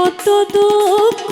কত দুঃখ